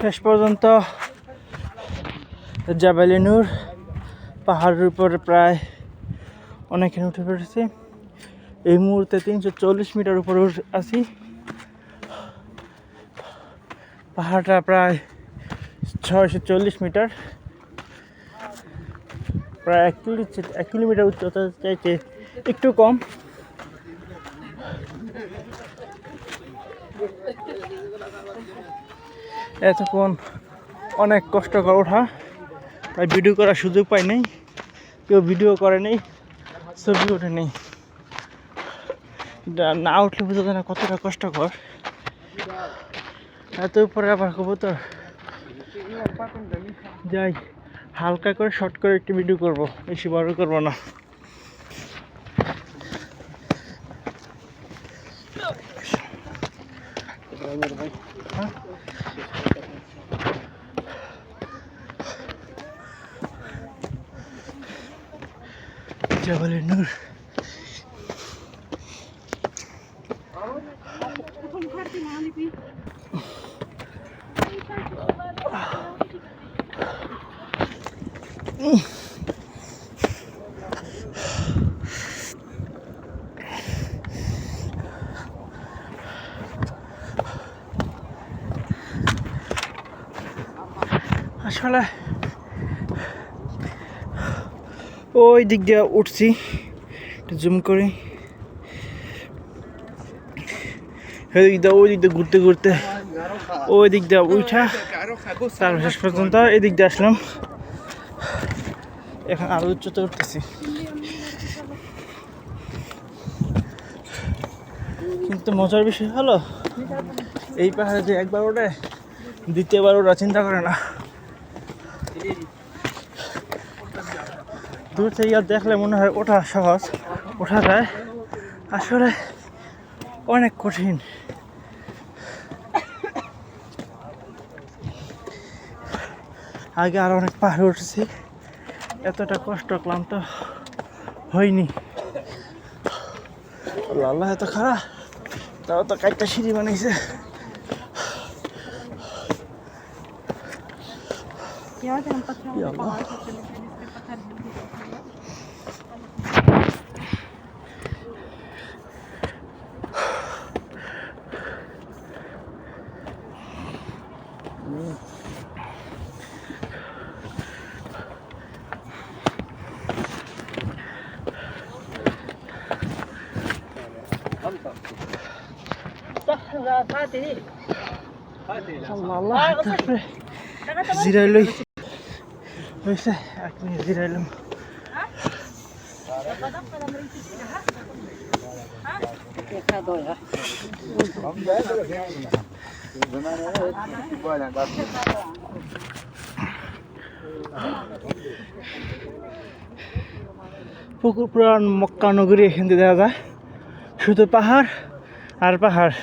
শেষ পর্যন্ত জাবালিনুর পাহাড়ের উপরে প্রায় অনেকখানি উঠে পড়েছে। এই মুহূর্তে তিনশো চল্লিশ মিটার উপরে আছি। পাহাড়টা প্রায় ছয়শো চল্লিশ মিটার। প্রায় এক কিলো এক কিলোমিটার উচ্চতা চাইতে একটু কম। এতক্ষণ অনেক কষ্টকর ওঠা, তাই ভিডিও করার সুযোগ পাই নাই। কেউ ভিডিও করে নেই, ছবি ওঠে নেই। না উঠলে বোঝা যায় না কতটা কষ্টকর। এত উপরে আবার কবুতর। যাই, হালকা করে শর্ট করে একটু ভিডিও করব, বেশি বড় করব না। জবলের নূর আসলে ওই দিক দিয়ে উঠছি জুম করি। ওই দিক দিয়ে, ওই দিক দিয়ে ঘুরতে ঘুরতে, ওই দিক দিয়ে উঠা। তার শেষ পর্যন্ত এই দিক দিয়ে আসলাম। এখন আরও উচ্চতে উঠতেছি। কিন্তু মজার বিষয় হলো, এই পাহাড়ে যে একবার ওঠে, দ্বিতীয়বার ওরা চিন্তা করে না। দূর থেকে দেখলে মনে হয় ওঠা সহজ ওঠা যায়। আসলে অনেক কঠিন। আগে আর অনেক পাহাড়ে উঠেছি এতটা কষ্ট ক্লান্ত হয়নি আল্লাহ এত খারাপ। তাও তো কাইটটা সিঁড়ি বানাইছে यहाँ জিরাইলই হয়েছে এক মিনিট জিরাইলাম পুকুর পুরান মক্কা নগরী এখান দেখা যায়। শুধু পাহাড় আর পাহাড়।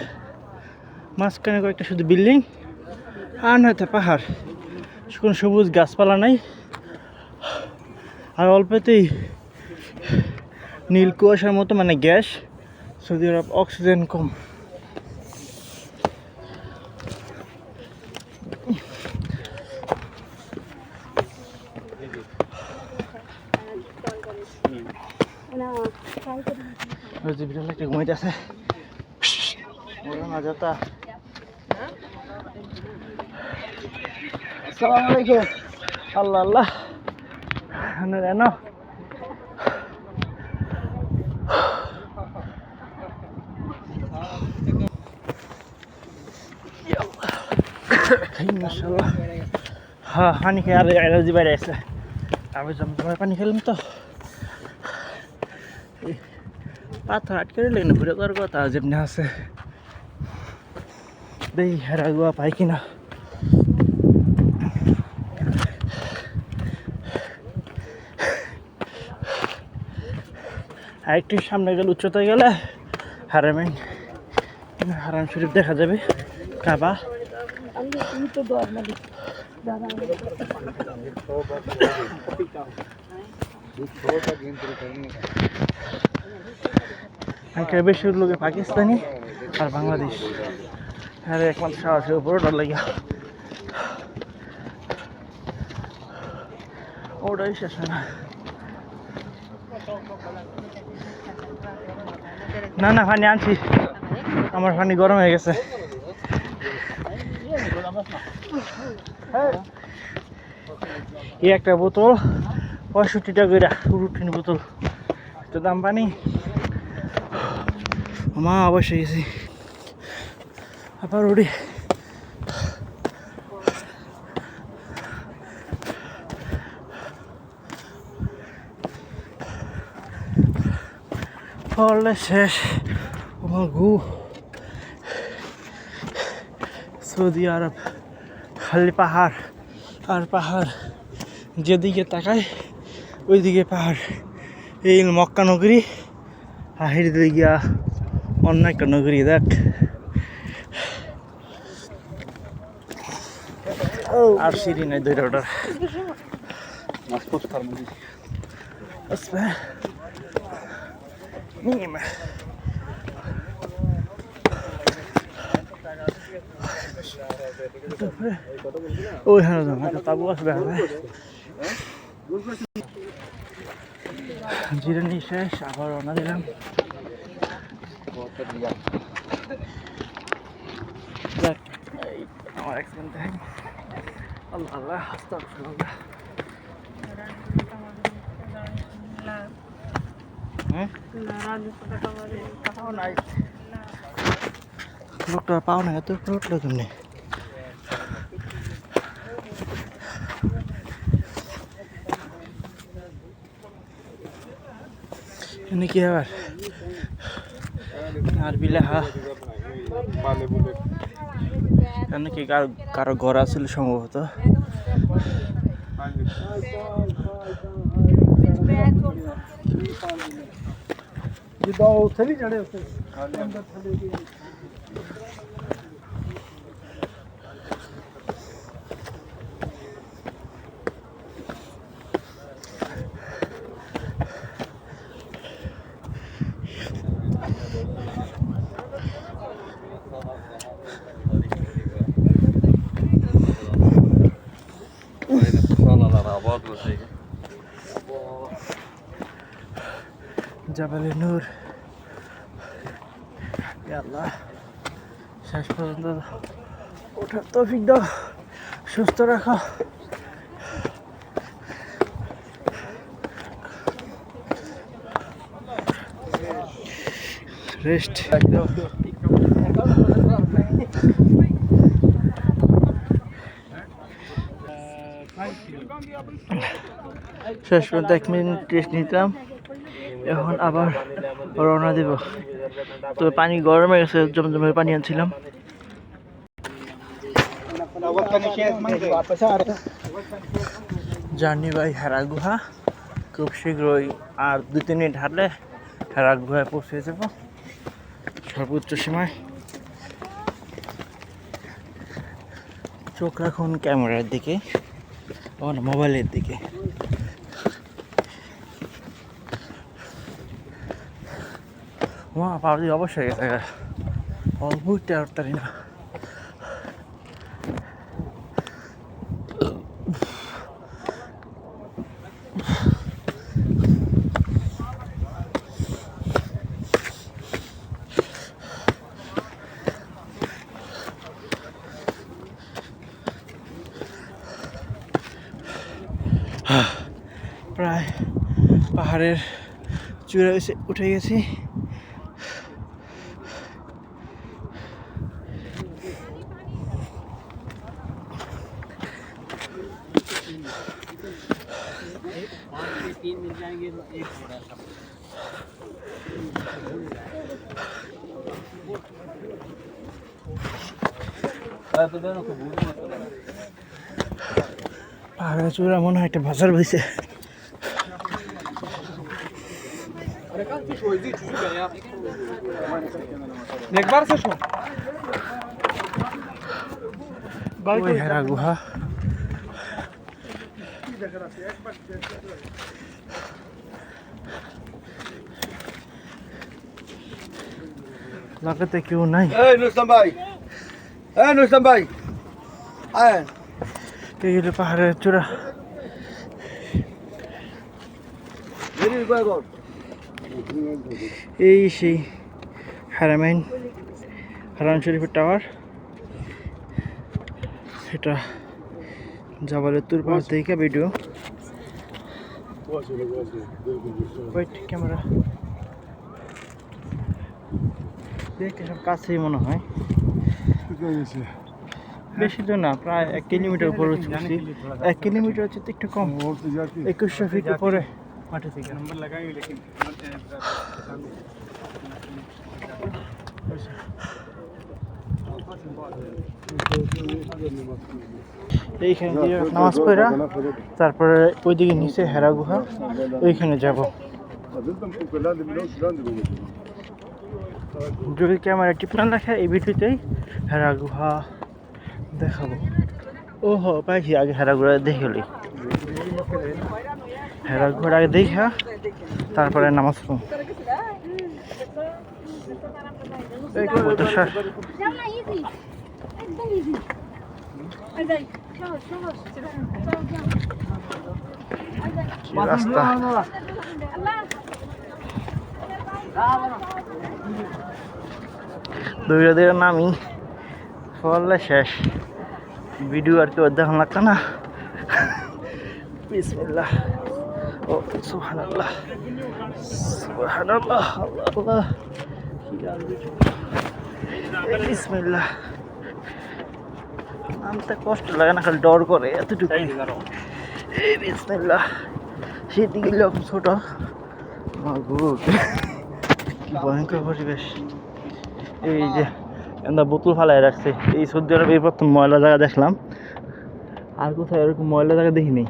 মাঝখানে কয়েকটা শুধু বিল্ডিং আর নয়তো পাহাড়। কোনো সবুজ গাছপালা নাই। আর অল্পতেই নীল কুয়াশার মতো মানে গ্যাস, সৌদি আরব অক্সিজেন কম। বিড়াল একটা ঘুমাইতে আছে ওরা না আসসালামু আলাইকুম। আল্লাহ আল্লাহ। এনো মাসাল্লাহ হ্যাঁ খেয়ে আর এনার্জি বাইরে আছে। আমি জমজমের পানি খেলাম তো। পাথর আটকে ঘুরে করার কথা যেমনি আছে। দেই, হেরা গুয়া পাই কিনা? আর সামনে গেলে, উচ্চতায় গেলে হারামেন। হারাম শরীফ দেখা যাবে, কাবা। বেশির লোকে পাকিস্তানি আর বাংলাদেশ। আর, একমাত্র সাহসের উপরে ডর লাগিয়া। ওটাই শেষ হয় না। না না পানি আনছি। আমার পানি গরম হয়ে গেছে। এই একটা বোতল পঁয়ষট্টি টাকা রুটিন বোতল। তো দাম পানি। মা, অবশ্যই গেছি। আবার উড়ি পড়লে শেষ। আমার গু। সৌদি আরব খালি পাহাড় আর পাহাড়। যেদিকে তাকায় ওইদিকে পাহাড়। এই মক্কা নগরী। আর হেঁটে গিয়া অন্য একটা নগরী দেখ। আর সিঁড়ি নাই দুইটা ওটার। Ним. ওই হ্যাঁ, হ্যাঁ, হ্যাঁ তাবু আসবে হ্যাঁ। জিরে নিয়ে শেষ আবার রওনা দিলাম। আল্লাহ আল্লাহ হাস্তা আল্লাহ লোকটা পাও না, এত কেমনি? এনে কি আবার? আর বিলাহা এখানে কি কারও ঘর আছিল সম্ভবত? ਜਿੱਦਾਂ ਉੱਥੇ ਨਹੀਂ ਚੜੇ ਉੱਥੇ ਥੱਲੇ ਥੱਲੇ জাবালে নূর। আল্লাহ শেষ পর্যন্ত ওঠার তৌফিক দাও, সুস্থ রাখো। রেস্ট শেষ পর্যন্ত এক মিনিট রেস্ট নিতাম। এখন আবার রওনা দেব। তো পানি গরম হয়ে গেছে জমজমের পানি আনছিলাম। জানি ভাই হেরা গুহা খুব শীঘ্রই আর দু তিন মিনিট হাঁটলে হেরা গুহায় পৌঁছে যাব। সর্বোচ্চ সীমায়। চোখ রাখুন ক্যামেরার দিকে, আমার মোবাইলের দিকে। মা অবশ্যই গেছে না প্রায় পাহাড়ের চূড়া এসে উঠে গেছি পাহাড়ের চূড়া মনে হয় একটা বাজার বইছে একবার সে শো ওই হেরা গুহা। লাগাতে কেউ নাই। এই নুসলাম ভাই। এই নুসলাম ভাই আয় এই পাহাড়ের চূড়া। এই সেই হারামাইন হারান শরীফের টাওয়ার। এটা জাবালের তুর পাহাড় থেকে ভিডিও। Wait camera. দেখতে সব কাছেই মনে হয়। বেশি তো না প্রায় এক কিলোমিটার উপরে উঠছি এক কিলোমিটার হচ্ছে তো একটু কম। একুশশো ফিট উপরে। মাটি থেকে। এইখানে দিয়ে নামাজ পড়া তারপরে ওইদিকে নিচে হেরা গুহা ওইখানে যাব। যদি ক্যামেরা টিপ না দেখে এই ভিডিওতেই হেরা গুহা দেখাবো ও হো পাইছি, আগে হেরা গুহা দেখে হেরা গুহার আগে দেখা, তারপরে নামাজ। কি রাস্তা। দৌড়ে দৌড়ে নামি ফলে শেষ। ভিডিও আর কি দেখান লাগতো না? বিসমিল্লাহ। ও আল্লাহ আল্লাহ? বিসমিল্লাহ। নামতে কষ্ট লাগে না খালি ডর করে এতটুকু। এই বিসমিল্লাহ। সেদিকে লোক ছোট। মাগুর কি ভয়ঙ্কর পরিবেশ এই যে আমরা বোতল ফালাই রাখছে এই সৌদি আরবে এই প্রথম ময়লা জায়গা দেখলাম আর কোথাও এরকম ময়লা জায়গা দেখি নেই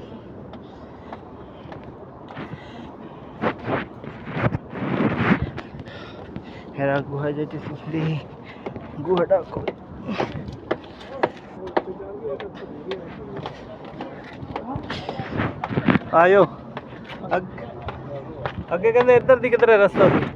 হেরা গুহায় যাইতেছি দেখি গুহাটা কই आयो अग, आगे कहते इधर दी किधर है रास्ता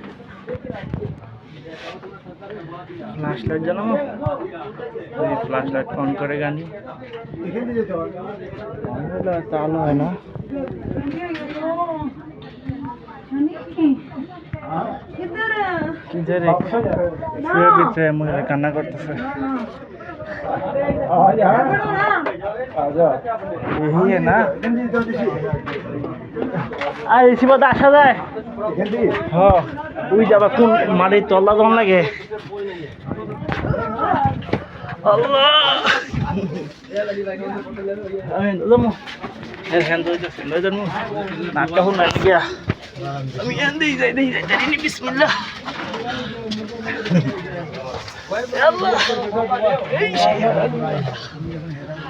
ফ্ল্যাশ লাইট জ্বালাবো ফ্ল্যাশ লাইট অন করে গানি। চালু হয় না। ভিতরে মহিলা কান্না করতেছে। এই না। আর এসি পথে আসা যায়। হ। ওই যাবা কোন মাটির তল্লা দম লাগে। আল্লাহ। হ্যাঁ গিয়া আমি যাই যাই জানি বিসমিল্লাহ এই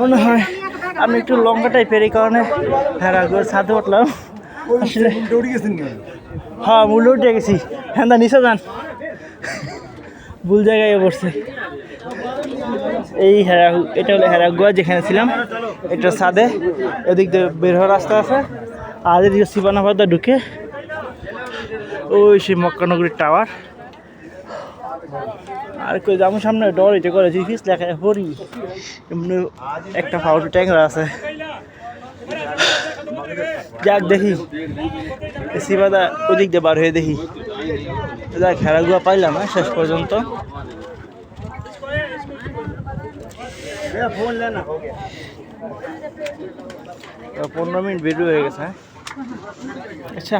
মনে হয় আমি একটু লঙ্কা টাইপের এই কারণে হ্যাঁ ছাদে উঠলাম। আসলে হ্যাঁ মূল্য উঠে গেছি। হ্যাঁ দা, নিচে যান। ভুল জায়গায় পড়ছে এই হেরা এটা হলো হেরাগুয়া যেখানে ছিলাম। এটা ছাদে। এদিক দিয়ে বের হওয়ার রাস্তা আছে। আর এদিকে শিবানাবাদা ঢুকে। ওই সেই মক্কানগরীর টাওয়ার আর কই আমি সামনে ডর এটা করে জিফিস লেখা হরি। এমনি একটা ফাউল ট্যাংরা আছে। যাক, দেখি। সিবাদা ওদিক দিয়ে বার হয়ে দেখি। যাক খেলাগুলো পাইলাম না শেষ পর্যন্ত। পনেরো মিনিট ভিডিও হয়ে গেছে হ্যাঁ। আচ্ছা।